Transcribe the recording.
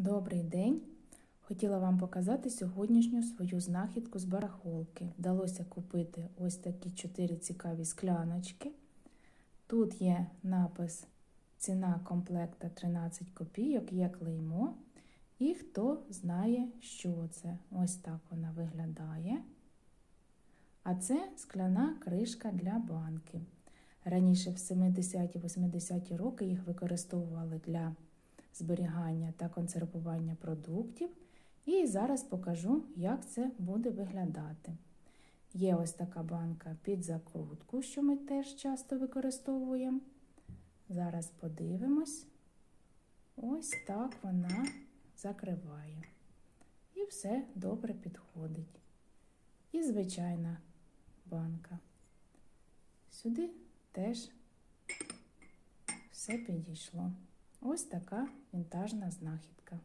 Добрий день! Хотіла вам показати сьогоднішню свою знахідку з барахолки. Вдалося купити ось такі чотири цікаві скляночки. Тут є напис ціна комплекта 13 копійок, є клеймо. І хто знає, що це. Ось так вона виглядає. А це скляна кришка для банки. Раніше в 70-80-ті роки їх використовували для зберігання та консервування продуктів. І зараз покажу, як це буде виглядати. Є ось така банка під закрутку, що ми теж часто використовуємо. Зараз подивимось. Ось так вона закриває. І все добре підходить. І звичайна банка. Сюди теж все підійшло. Ось така вінтажна знахідка.